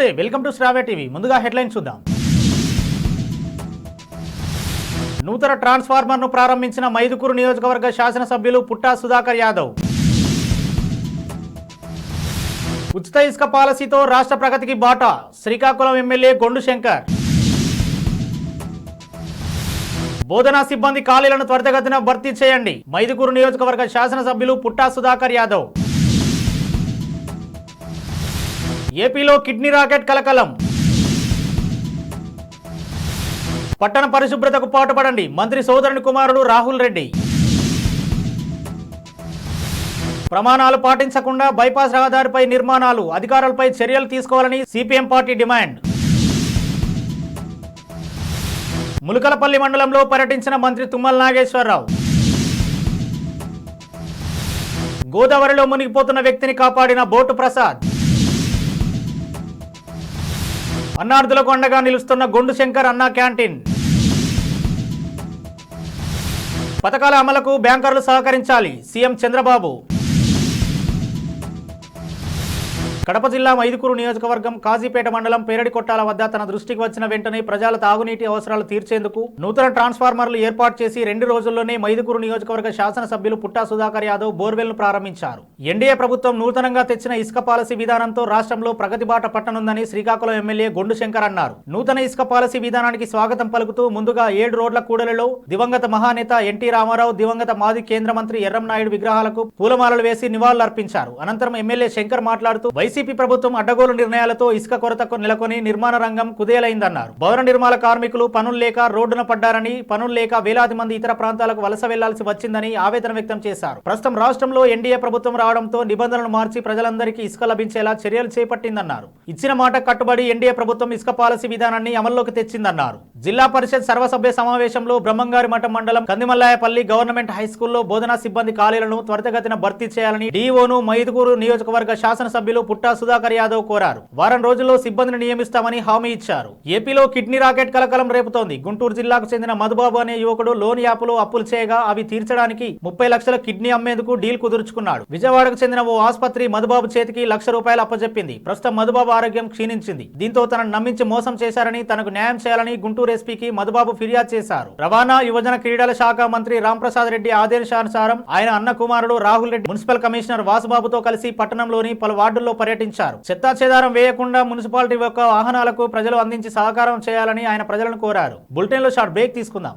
నమస్తే welcome to Shravya TV. ముందుగా headline చూద్దాం. నూతన ట్రాన్స్ఫార్మర్ను ప్రారంభించిన మైదుకూరు నియోజకవర్గ శాసనసభ్యులు పుట్టా సుధాకర్ యాదవ్. ఉచిత ఇసుక పాలసీతో రాష్ట్ర ప్రగతికి బాట శ్రీకాకుళం ఎమ్మెల్యే గొండు శంకర్. బోధనా సిబ్బంది ఖాళీలను త్వరితగతిన భర్తీ చేయండి. మైదుకూరు నియోజకవర్గ శాసనసభ్యులు పుట్టా సుధాకర్ యాదవ్. ఏపీలో కిడ్నీ రాకెట్ కలకలం. పట్టణ పరిశుభ్రతకు పాటుపడండి. మంత్రి సోదరుని కుమారుడు రాహుల్ రెడ్డి. ప్రమాణాలు పాటించకుండా బైపాస్ రహదారిపై నిర్మాణాలు అధికారులపై చర్యలు తీసుకోవాలని సిపిఎం పార్టీ డిమాండ్. ములకలపల్లి మండలంలో పర్యటించిన మంత్రి తుమ్మల నాగేశ్వరరావు. గోదావరిలో మునిగిపోతున్న వ్యక్తిని కాపాడిన బోటు ప్రసాద్. అన్నార్థులకు అండగా నిలుస్తున్న గొండు శంకర్ అన్నా క్యాంటీన్. పథకాల అమలుకు బ్యాంకర్లు సహకరించాలి. సీఎం చంద్రబాబు. కడప జిల్లా మైదుకూరు నియోజకవర్గం కాజీపేట మండలం పేరడి కొట్టాల వద్ద తన దృష్టికి వచ్చిన వెంటనే ప్రజల తాగునీటి అవసరాలు తీర్చేందుకు నూతన ట్రాన్స్ఫార్మర్లు ఏర్పాటు చేసి రెండు రోజుల్లోనే మైదుకూరు నియోజకవర్గ శాసనసభ్యులు పుట్టా సుధాకర్ యాదవ్ బోర్వెల్ను ప్రారంభించారు. ఎన్డీఏ ప్రభుత్వం నూతనంగా తెచ్చిన ఇసుక పాలసీ విధానంతో రాష్ట్రంలో ప్రగతి బాట పట్టనుందని శ్రీకాకుళం ఎమ్మెల్యే గొండు శంకర్ అన్నారు. నూతన ఇసుక పాలసీ విధానానికి స్వాగతం పలుకుతూ ముందుగా ఏడు రోడ్ల కూడలిలో దివంగత మహానేత ఎన్టీ రామారావు దివంగత మాజీ కేంద్ర మంత్రి ఎర్రం నాయుడు విగ్రహాలకు పూలమాలలు వేసి నివాళులర్పించారు. అనంతరం ఎమ్మెల్యే శంకర్ మాట్లాడుతూ వైసీపీ ప్రభుత్వం అడ్డగోలు నిర్ణయాలతో ఇసుక కొరతకు నెలకొని నిర్మాణ రంగం కుదేలైందన్నారు. భవన నిర్మాణ కార్మికులు పనులు లేక రోడ్డున పడ్డారని పనులు లేక వేలాది మంది ఇతర ప్రాంతాలకు వలస వెళ్ళాల్సి వచ్చిందని ఆవేదన వ్యక్తం చేశారు. ప్రస్తుతం రాష్ట్రంలో ఎన్డీఏ ప్రభుత్వం రావడంతో నిబంధనలు మార్చి ప్రజలందరికీ ఇసుక లభించేలా చర్యలు చేపట్టిందన్నారు. ఇచ్చిన మాట కట్టుబడి ఎన్డీఏ ప్రభుత్వం ఇసుక పాలసీ విధానాన్ని అమల్లోకి తెచ్చిందన్నారు. జిల్లా పరిషత్ సర్వసభ్య సమావేశంలో బ్రహ్మంగారి మఠం మండలం కందిమల్లాయపల్లి గవర్నమెంట్ హై స్కూల్లో బోధనా సిబ్బంది ఖాళీలను త్వరితగతిన భర్తీ చేయాలని డీఓను మైదుకూరు నియోజకవర్గ శాసనసభ్యులు పుట్టా సుధాకర్ యాదవ్ కోరారు. వారం రోజుల్లో సిబ్బందిని నియమిస్తామని హామీ ఇచ్చారు. ఏపీలో కిడ్నీ రాకెట్ కలకలం రేపుతోంది. గుంటూరు జిల్లాకు చెందిన మధుబాబు అనే యువకుడు లోన్ యాప్లో అప్పులు చేయగా అవి తీర్చడానికి ముప్పై లక్షల కిడ్నీ అమ్మేందుకు డీల్ కుదుర్చుకున్నాడు. విజయవాడకు చెందిన ఓ ఆసుపత్రి మధుబాబు చేతికి లక్ష రూపాయలు అప్పచెప్పింది ప్రస్తుతం మధుబాబు ఆరోగ్యం క్షీణించింది. దీంతో తనను నమ్మించి మోసం చేశారని తనకు న్యాయం చేయాలని గుంటూరు ఎస్పీకి మధుబాబు ఫిర్యాదు చేశారు. రవాణా యువజన క్రీడల శాఖ మంత్రి రాంప్రసాద్ రెడ్డి ఆదేశానుసారం ఆయన అన్న కుమారుడు రాహుల్ రెడ్డి మున్సిపల్ కమిషనర్ వాసుబాబుతో కలిసి పట్టణంలోని పలు వార్డుల్లో పర్యటించారు. చెత్తాచేదారం వేయకుండా మున్సిపాలిటీ యొక్క వాహనాలకు ప్రజలు అందించి సహకారం చేయాలని ఆయన ప్రజలను కోరారు. బులెటిన్లో షార్ట్ బ్రేక్ తీసుకుందాం.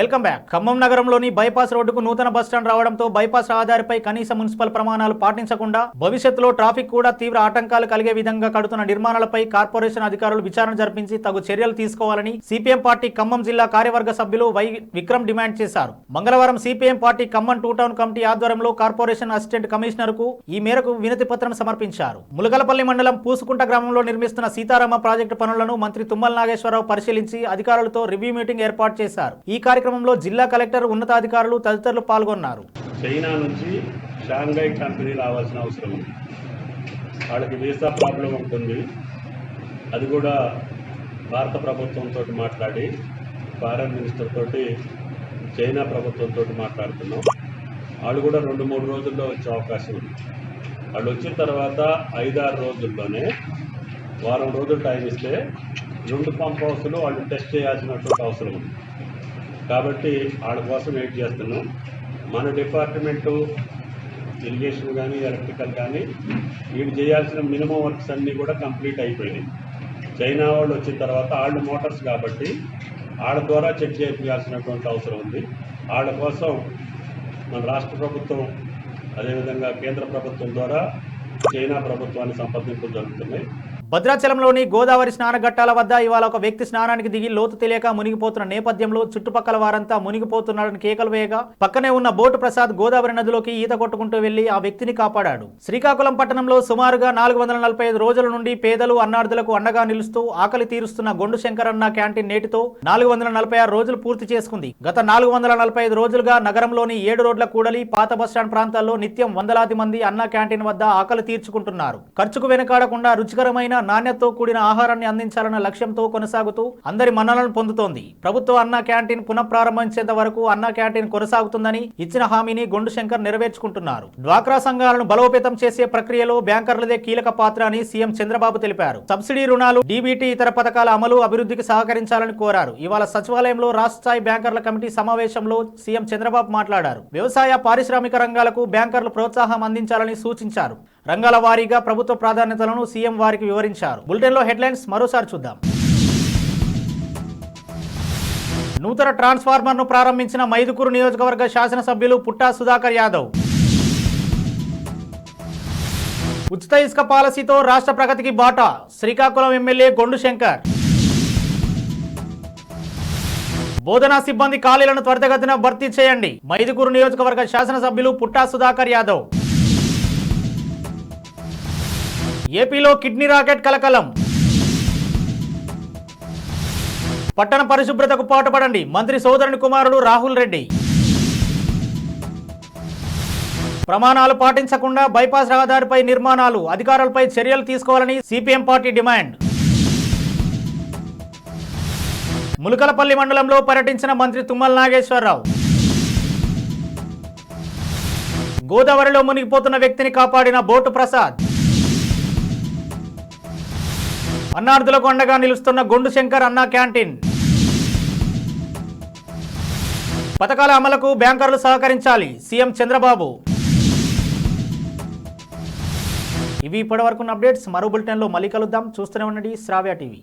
Welcome back. Khammam నగరంలోని బైపాస్ రోడ్డుకు నూతన బస్టాండ్ రావడంతో బైపాస్ రహదారిపై కనీస మున్సిపల్ ప్రమాణాలు పాటించకుండా భవిష్యత్తులో ట్రాఫిక్ కూడా తీవ్ర ఆటంకాలు కలిగే విధంగా కడుతున్న నిర్మాణాలపై కార్పొరేషన్ అధికారులు విచారణ జరిపించి తగు చర్యలు తీసుకోవాలని సిపిఎం పార్టీ ఖమ్మం జిల్లా కార్యవర్గ సభ్యులు వై విక్రమ్ డిమాండ్ చేశారు. మంగళవారం CPM party Khammam two town committee ఆధ్వర్యంలో కార్పొరేషన్ అసిస్టెంట్ కమిషనర్కు ఈ మేరకు వినతి పత్రం సమర్పించారు. ములగలపల్లి మండలం పూసుకుంట గ్రామంలో నిర్మిస్తున్న సీతారామ ప్రాజెక్టు పనులను మంత్రి తుమ్మల నాగేశ్వరరావు పరిశీలించి అధికారులతో రివ్యూ మీటింగ్ ఏర్పాటు చేశారు. ఈ కార్యక్రమంలో జిల్లా కలెక్టర్ ఉన్నతాధికారులు తదితరులు పాల్గొన్నారు. చైనా నుంచి షాంఘై కంపెనీ రావాల్సిన అవసరం ఉంది. వాళ్ళకి వీసా ప్రాబ్లం ఉంటుంది. అది కూడా భారత ప్రభుత్వంతో మాట్లాడి ఫారెన్ మినిస్టర్ తోటి చైనా ప్రభుత్వంతో మాట్లాడుతున్నాం. వాళ్ళు కూడా రెండు మూడు రోజుల్లో వచ్చే అవకాశం ఉంది. వాళ్ళు వచ్చిన తర్వాత ఐదారు రోజుల్లోనే వారం రోజులు టైం ఇస్తే రెండు పంప్ హౌస్లు వాళ్ళు టెస్ట్ చేయాల్సినటువంటి అవసరం ఉంది. కాబట్టి వాళ్ళ కోసం వెయిట్ చేస్తున్నాం. మన డిపార్ట్మెంటు ఇరిగేషన్ కానీ ఎలక్ట్రికల్ కానీ వీళ్ళు చేయాల్సిన మినిమం వర్క్స్ అన్నీ కూడా కంప్లీట్ అయిపోయినాయి. చైనా వాళ్ళు వచ్చిన తర్వాత వాళ్ళు మోటార్స్ కాబట్టి వాళ్ళ ద్వారా చెక్ చేయాల్సినటువంటి అవసరం ఉంది. వాళ్ళ కోసం మన రాష్ట్ర ప్రభుత్వం అదేవిధంగా కేంద్ర ప్రభుత్వం ద్వారా చైనా ప్రభుత్వాన్ని సంప్రదింపులు జరుగుతున్నాయి. భద్రాచలంలోని గోదావరి స్నానఘట్టాల వద్ద ఇవాళ ఒక వ్యక్తి స్నానానికి దిగి లోతు తెలియక మునిగిపోతున్న నేపథ్యంలో చుట్టుపక్కల వారంతా మునిగిపోతున్నారని కేకలు వేయగా పక్కనే ఉన్న బోటు ప్రసాద్ గోదావరి నదిలోకి ఈత కొట్టుకుంటూ వెళ్ళి ఆ వ్యక్తిని కాపాడాడు. శ్రీకాకుళం పట్టణంలో సుమారుగా నాలుగు వందల నలభై ఐదు రోజుల నుండి పేదలు అన్నార్థులకు అండగా నిలుస్తూ ఆకలి తీరుస్తున్న గొండు శంకరన్న క్యాంటీన్ నేటితో నాలుగు వందల నలభై ఆరు రోజులు పూర్తి చేసుకుంది. గత నాలుగు వందల నలభై ఐదు రోజులుగా నగరంలోని ఏడు రోడ్ల కూడలి పాత బస్టాండ్ ప్రాంతాల్లో నిత్యం వందలాది మంది అన్న క్యాంటీన్ వద్ద ఆకలి తీర్చుకుంటున్నారు. ఖర్చుకు వెనకాడకుండా రుచికరమైన నాణ్యతతో కూడిన ఆహారాన్ని అందించాలన్న లక్ష్యంతో కొనసాగుతూ అందరి మన్నలను పొందుతోంది. ప్రభుత్వ అన్న క్యాంటీన్ పునఃప్రారంభించేంత వరకు అన్న క్యాంటీన్ కొనసాగుతుందని ఇచ్చిన హామీని గొండు శంకర్ నెరవేర్చుకుంటున్నారు. డ్వాక్రా సంఘాలను బలోపేతం చేసే ప్రక్రియలో బ్యాంకర్లదే కీలక పాత్ర అని సీఎం చంద్రబాబు తెలిపారు. సబ్సిడీ రుణాలు డీబీటీ ఇతర పథకాల అమలు అభివృద్ధికి సహకరించాలని కోరారు. ఇవాళ సచివాలయంలో రాష్ట్ర స్థాయి బ్యాంకర్ల కమిటీ సమావేశంలో సీఎం చంద్రబాబు మాట్లాడారు. వ్యవసాయ పారిశ్రామిక రంగాలకు బ్యాంకర్లు ప్రోత్సాహం అందించాలని సూచించారు. రంగాల వారీగా ప్రభుత్వ ప్రాధాన్యతలను సీఎం వారికి వివరించారు. బులెటిన్లో హెడ్లైన్స్ మరోసారి చూద్దాం. నూతన ట్రాన్స్ఫార్మర్ను ప్రారంభించిన మైదుకూరు నియోజకవర్గ శాసనసభ్యులు పుట్టా సుధాకర్ యాదవ్. ఉచిత ఇసుక పాలసీతో రాష్ట్ర ప్రగతికి బాట శ్రీకాకుళం ఎమ్మెల్యే గొండు శంకర్. బోధనా సిబ్బంది ఖాళీలను త్వరితగతిన భర్తీ చేయండి. మైదుకూరు నియోజకవర్గ శాసనసభ్యులు పుట్టా సుధాకర్ యాదవ్. ఏపీలో కిడ్నీ రాకెట్ కలకలం. పట్టణ పరిశుభ్రతకు పాటుపడండి. మంత్రి సోదరుని కుమారుడు రాహుల్ రెడ్డి. ప్రమాణాలు పాటించకుండా బైపాస్ రహదారిపై నిర్మాణాలు అధికారులపై చర్యలు తీసుకోవాలని సిపిఎం పార్టీ డిమాండ్. ములకలపల్లి మండలంలో పర్యటించిన మంత్రి తుమ్మల నాగేశ్వరరావు. గోదావరిలో మునిగిపోతున్న వ్యక్తిని కాపాడిన బోటు ప్రసాద్. అన్నార్థులకు అండగా నిలుస్తున్న గొండు శంకర్ అన్నా క్యాంటీన్. పథకాల అమలుకు బ్యాంకర్లు సహకరించాలి సీఎం చంద్రబాబు. ఇవి ఇప్పటివరకు అప్డేట్స్ మరో బులెటిన్లో మళ్ళీ కలుద్దాం. చూస్తూనే ఉండండి శ్రావ్య టీవీ.